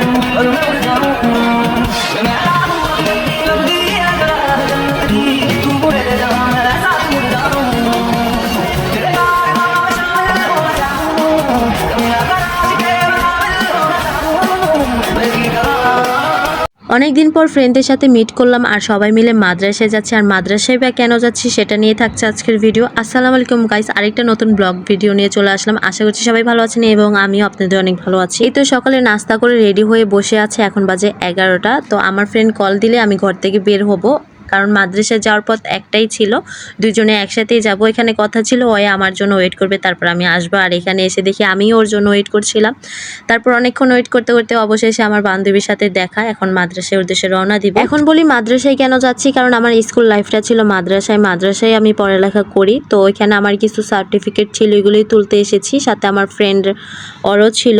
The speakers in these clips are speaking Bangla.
I'm অনেক দিন পর ফ্রেন্ডদের সাথে মিট করলাম আর সবাই মিলে মাদ্রাসায় যাচ্ছে। আর মাদ্রাসায় বা কেন যাচ্ছি সেটা নিয়ে থাকছে আজকের ভিডিও আসসালামু আলাইকুম গাইস আরেকটা নতুন ব্লগ ভিডিও নিয়ে চলে আসলাম। আশা করছি সবাই ভালো আছেন এবং আমিও আপনাদের অনেক ভালো আছি। এই তো সকালে নাস্তা করে রেডি হয়ে বসে আছে। এখন বাজে এগারোটা। তো আমার ফ্রেন্ড কল দিলে আমি ঘর থেকে বের হব। কারণ মাদ্রাসায় যাওয়ার পথ একটাই ছিল দুজনে একসাথেই যাব। এখানে কথা ছিল ওই আমার জন্য ওয়েট করবে তারপর আমি আসব। আর এখানে এসে দেখি আমিও ওর জন্য ওয়েট করছিলাম। তারপর অনেকক্ষণ ওয়েট করতে করতে অবশেষে আমার বান্ধবীর সাথে দেখা এখন মাদ্রাসায় উদ্দেশ্যে রওনা দিব। এখন বলি মাদ্রাসায় কেন যাচ্ছি কারণ আমার স্কুল লাইফটা ছিল মাদ্রাসায়। মাদ্রাসায় আমি পড়ালেখা করি তো ওইখানে আমার কিছু সার্টিফিকেট ছিল এগুলোই তুলতে এসেছি। সাথে আমার ফ্রেন্ড অরও ছিল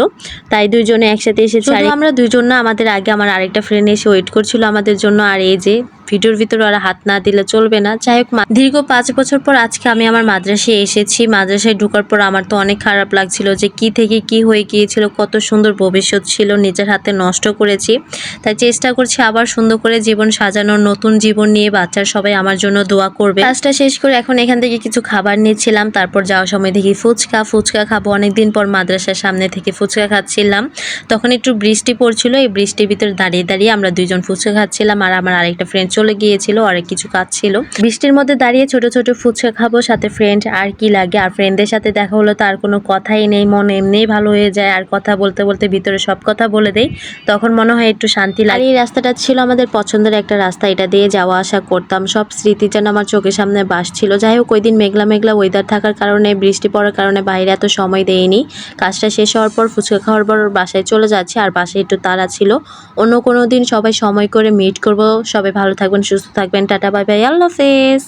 তাই দুইজনে একসাথে এসেছি। আমরা দুইজন না আমাদের আগে আমার আরেকটা ফ্রেন্ড এসে ওয়েট করছিল আমাদের জন্য। আর এই যে ভিডিওর ভিতরে ওরা হাত না দিলে চলবে না। যাই হোক দীর্ঘ পাঁচ বছর পর আজকে আমি আমার মাদ্রাসায় এসেছি। মাদ্রাসায় ঢোকার পর আমার তো অনেক খারাপ লাগছিল যে কি থেকে কি হয়ে গিয়েছিল, কত সুন্দর ভবিষ্যৎ ছিল, নিজের হাতে নষ্ট করেছি। তাই চেষ্টা করছি আবার সুন্দর করে জীবন সাজানোর, নতুন জীবন নিয়ে বাচ্চার সবাই আমার জন্য দোয়া করবে। কাজটা শেষ করে এখন এখান থেকে কিছু খাবার নিয়েছিলাম তারপর যাওয়ার সময় দেখি ফুচকা। ফুচকা খাব, অনেকদিন পর মাদ্রাসার সামনে থেকে ফুচকা খাচ্ছিলাম। তখন একটু বৃষ্টি পড়ছিল, এই বৃষ্টির ভিতরে দাঁড়িয়ে দাঁড়িয়ে আমরা দুইজন ফুচকা খাচ্ছিলাম আর আমার আরেকটা ফ্রেন্ড চলে গিয়েছিল আর কিছু কাজ ছিল। বৃষ্টির মধ্যে দাঁড়িয়ে ছোট ছোট ফুচকা খাব, সাথে ফ্রেন্ড আর কি লাগে? আর ফ্রেন্ডদের সাথে দেখা হলো তো আর কোনো কথাই নেই, মন এমনিই ভালো হয়ে যায়। আর কথা বলতে বলতে ভিতরে সব কথা বলে দেই। তখন মনে হয় একটু শান্তি লাগে। এই রাস্তাটা ছিল আমাদের পছন্দের একটা রাস্তা, এটা দিয়ে যাওয়া আসা করতাম। সব স্মৃতি যেন আমার চোখের সামনে বাসছিল। যাই হোক, ওই দিন মেঘলা মেঘলা ওয়েদার থাকার কারণে, বৃষ্টি পড়ার কারণে বাইরে এত সময় দেয়নি কাজটা শেষ হওয়ার পর ফুচকা খাওয়ার পর বাসায় চলে যাচ্ছে। আর বাসায় একটু তাড়া ছিল। অন্য কোনো দিন সবাই সময় করে মিট করব। সবাই ভালো থাকবেন সুস্থ থাকবেন টাটা বাই বাই আল্লাহ হাফেজ।